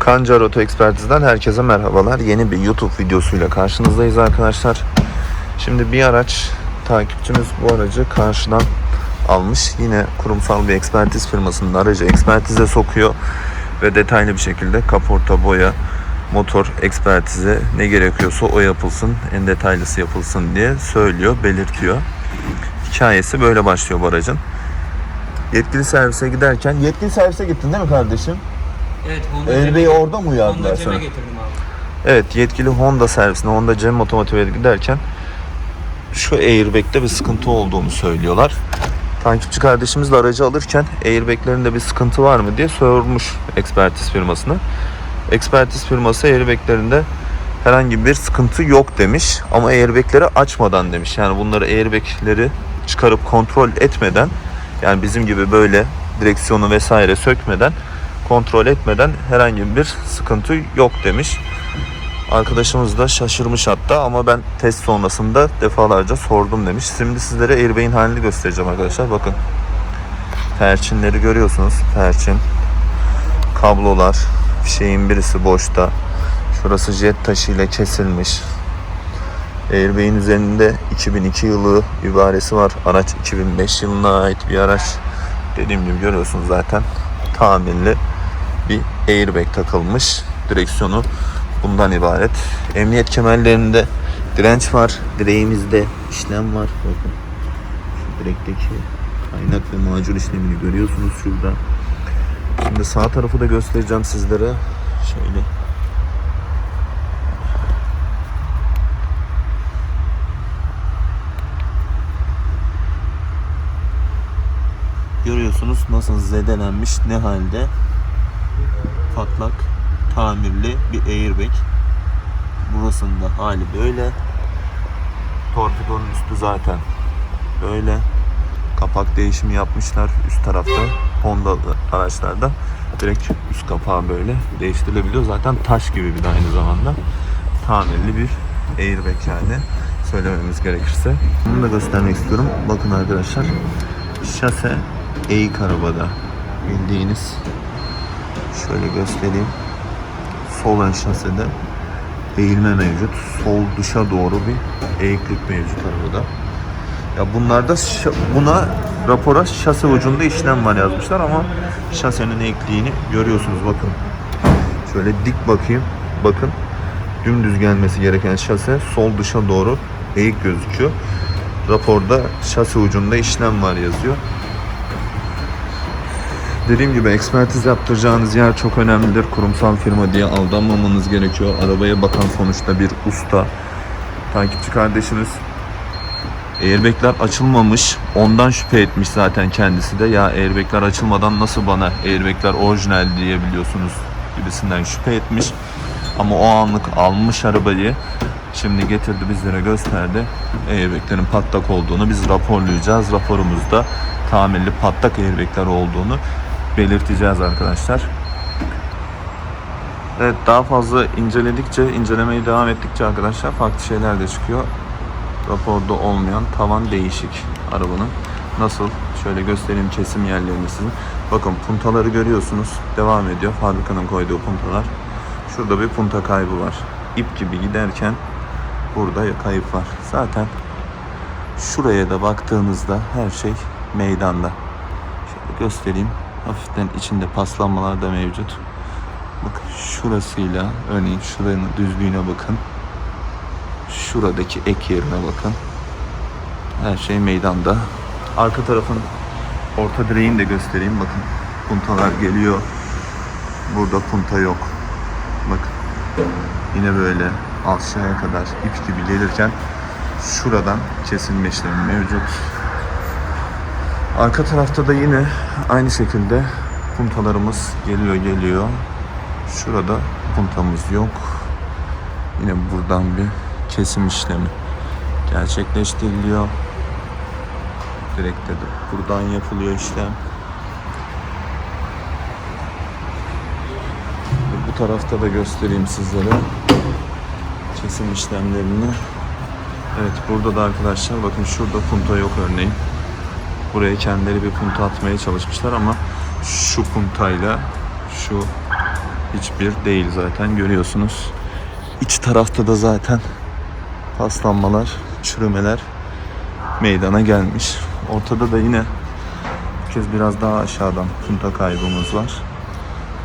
Kancar Oto Ekspertiz'den herkese merhabalar. Yeni bir YouTube videosuyla karşınızdayız arkadaşlar. Şimdi bir araç takipçimiz bu aracı karşıdan almış. Yine kurumsal bir ekspertiz firmasının aracı ekspertize sokuyor ve detaylı bir şekilde kaporta, boya, motor ekspertize ne gerekiyorsa o yapılsın, en detaylısı yapılsın diye söylüyor, belirtiyor. Hikayesi böyle başlıyor bu aracın. Yetkili servise giderken, yetkili servise gittin değil mi kardeşim? Evet Honda Elbeyi Cem'e- orada mı uyardılar Honda sana? Cem'e getirdim abi. Evet yetkili Honda servisine Honda Cem Otomotiv'e giderken şu airbag'te bir sıkıntı olduğunu söylüyorlar. Takipçi kardeşimiz de aracı alırken airbag'lerinde bir sıkıntı var mı diye sormuş ekspertiz firmasına. Ekspertiz firması airbag'lerinde herhangi bir sıkıntı yok demiş ama airbag'leri açmadan demiş. Yani bunları airbag'leri çıkarıp kontrol etmeden yani bizim gibi böyle direksiyonu vesaire sökmeden kontrol etmeden herhangi bir sıkıntı yok demiş. Arkadaşımız da şaşırmış hatta ama ben test sonrasında defalarca sordum demiş. Şimdi sizlere airbag'in halini göstereceğim arkadaşlar. Bakın. Perçinleri görüyorsunuz. Perçin. Kablolar. Şeyin birisi boşta. Şurası jet taşıyla kesilmiş. Airbag'in üzerinde 2002 yılı ibaresi var. Araç 2005 yılına ait bir araç. Dediğim gibi görüyorsunuz zaten. Tamirli bir airbag takılmış. Direksiyonu bundan ibaret. Emniyet kemerlerinde direnç var. Direğimizde işlem var. Bakın. Şu direkteki kaynak ve macun işlemini görüyorsunuz şurada. Şimdi sağ tarafı da göstereceğim sizlere. Şöyle. Görüyorsunuz nasıl zedelenmiş ne halde patlak tamirli bir airbag. Burasında hali böyle. Torpidonun üstü zaten böyle. Kapak değişimi yapmışlar üst tarafta. Honda araçlarda direkt üst kapağı böyle değiştirilebiliyor. Zaten taş gibi bir de aynı zamanda. Tamirli bir airbag yani söylememiz gerekirse. Bunu da göstermek istiyorum. Bakın arkadaşlar. Şase eğik arabada bildiğiniz şöyle göstereyim. Sol ön şasede eğilme mevcut. Sol dışa doğru bir eğiklik mevcut arabada. Ya bunlarda buna rapora şase ucunda işlem var yazmışlar ama şasenin eğikliğini görüyorsunuz bakın. Şöyle dik bakayım. Bakın. Dümdüz gelmesi gereken şase sol dışa doğru eğik gözüküyor. Raporda şase ucunda işlem var yazıyor. Dediğim gibi ekspertiz yaptıracağınız yer çok önemlidir. Kurumsal firma diye aldanmamanız gerekiyor. Arabaya bakan sonuçta bir usta. Takipçi kardeşiniz airbagler açılmamış. Ondan şüphe etmiş zaten kendisi de. Ya airbagler açılmadan nasıl bana airbagler orijinal diyebiliyorsunuz gibisinden şüphe etmiş. Ama o anlık almış arabayı. Şimdi getirdi bizlere gösterdi. Airbaglerin patlak olduğunu biz raporlayacağız. Raporumuzda tamirli patlak airbagler olduğunu belirteceğiz arkadaşlar. Evet daha fazla inceledikçe, incelemeye devam ettikçe arkadaşlar farklı şeyler de çıkıyor. Raporda olmayan tavan değişik arabanın. Nasıl? Şöyle göstereyim kesim yerlerini size. Bakın puntaları görüyorsunuz. Devam ediyor. Fabrikanın koyduğu puntalar. Şurada bir punta kaybı var. İp gibi giderken burada kayıp var. Zaten şuraya da baktığınızda her şey meydanda. Şöyle göstereyim. Hafiften içinde paslanmalar da mevcut. Bakın şurasıyla örneğin şuranın düzlüğüne bakın. Şuradaki ek yerine bakın. Her şey meydanda. Arka tarafın orta direğini de göstereyim. Bakın puntalar geliyor. Burada punta yok. Bakın. Yine böyle aşağıya kadar ip gibi gelirken şuradan kesilme işlemi mevcut. Arka tarafta da yine aynı şekilde puntalarımız geliyor geliyor. Şurada puntamız yok. Yine buradan bir kesim işlemi gerçekleştiriliyor. Direkte de buradan yapılıyor işlem. Bu tarafta da göstereyim sizlere kesim işlemlerini. Evet burada da arkadaşlar bakın şurada punta yok örneğin. Buraya kendileri bir punta atmaya çalışmışlar ama şu puntayla şu hiçbir değil zaten görüyorsunuz. İç tarafta da zaten paslanmalar, çürümeler meydana gelmiş. Ortada da yine bu kez biraz daha aşağıdan punta kaybımız var.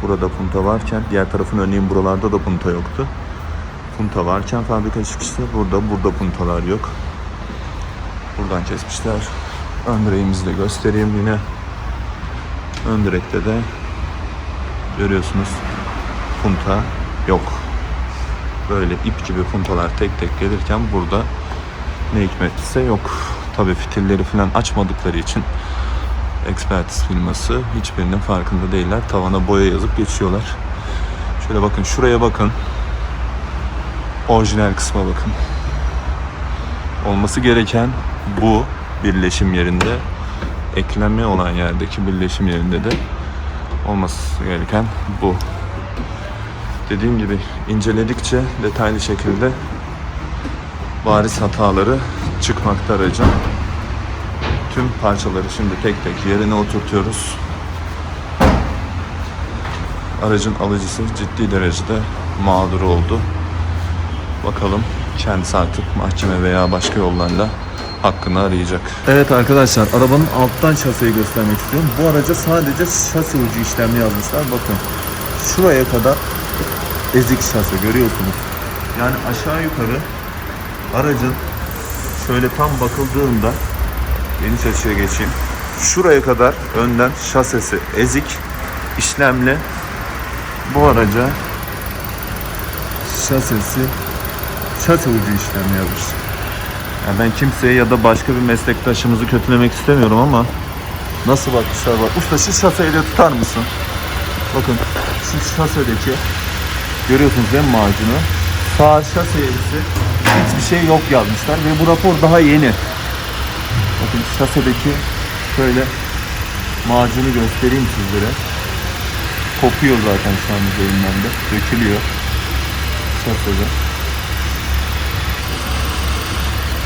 Burada punta varken diğer tarafın örneğin buralarda da punta yoktu. Punta varken fabrika çıkışta burada burada puntalar yok. Buradan kesmişler. Ön direğimizi de göstereyim yine. Ön direkte de görüyorsunuz punta yok. Böyle ip gibi puntalar tek tek gelirken burada ne hikmetse yok. Tabi fitilleri falan açmadıkları için ekspertiz firması hiçbirinin farkında değiller. Tavana boya yazıp geçiyorlar. Şöyle bakın şuraya bakın. Orijinal kısma bakın. Olması gereken bu birleşim yerinde ekleme olan yerdeki birleşim yerinde de olması gereken bu. Dediğim gibi inceledikçe detaylı şekilde bariz hataları çıkmakta aracın. Tüm parçaları şimdi tek tek yerine oturtuyoruz. Aracın alıcısı ciddi derecede mağdur oldu. Bakalım kendisi artık mahkeme veya başka yollarla hakkını arayacak. Evet arkadaşlar arabanın alttan şaseyi göstermek istiyorum. Bu araca sadece şase ucu işlemli yazmışlar. Bakın şuraya kadar ezik şase görüyorsunuz. Yani aşağı yukarı aracın şöyle tam bakıldığında geniş açıya geçeyim. Şuraya kadar önden şasesi ezik işlemli. Bu araca şasesi şase ucu işlemi yazmış. Yani ben kimseye ya da başka bir meslektaşımızı kötülemek istemiyorum ama nasıl bakmışlar bak. Usta şu şaseyi de tutar mısın? Bakın şu şasedeki görüyorsunuz değil mi macunu? Sağ şaseyesi hiçbir şey yok yazmışlar ve bu rapor daha yeni. Bakın şasedeki şöyle macunu göstereyim sizlere. Kopuyor zaten şu an üzerinden de. Dökülüyor. Şasede.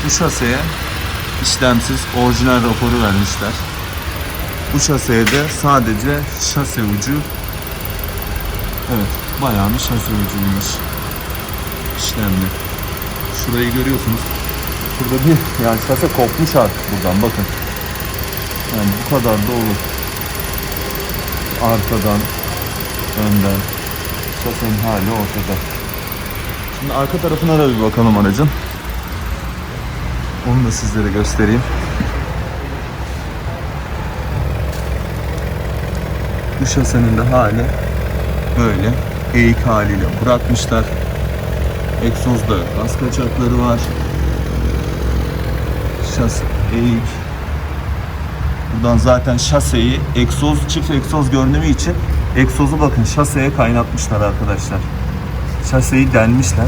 Bu şaseye işlemsiz orijinal raporu vermişler. Bu şaseye de sadece şase ucu Evet, bayağı bir şase ucuymuş. İşlemli. Şurayı görüyorsunuz. Burada bir yani şase kopmuş artık buradan bakın. Yani bu kadar da olur. Arkadan, önden. Şasenin hali ortada. Şimdi arka tarafına da bir bakalım aracın. Onu da sizlere göstereyim. Bu şasenin de hali böyle eğik haliyle bırakmışlar. Egzozda gaz kaçakları var. Şase eğik. Buradan zaten şaseyi egzoz çift egzoz görünümü için egzozu bakın şaseye kaynatmışlar arkadaşlar. Şaseyi delmişler.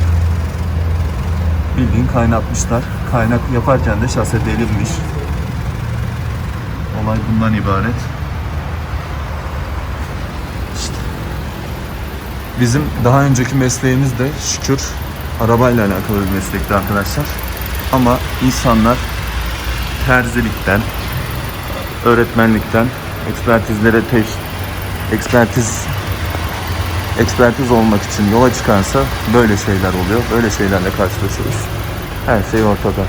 Bildiğin kaynatmışlar. Kaynak yaparken de şase delinmiş. Olay bundan ibaret. İşte. Bizim daha önceki mesleğimiz de şükür arabayla alakalı bir meslekti arkadaşlar. Ama insanlar terzilikten, öğretmenlikten, ekspertizlere teş, ekspertiz ekspertiz olmak için yola çıkarsa böyle şeyler oluyor. Böyle şeylerle karşılaşırız. Her şey ortada.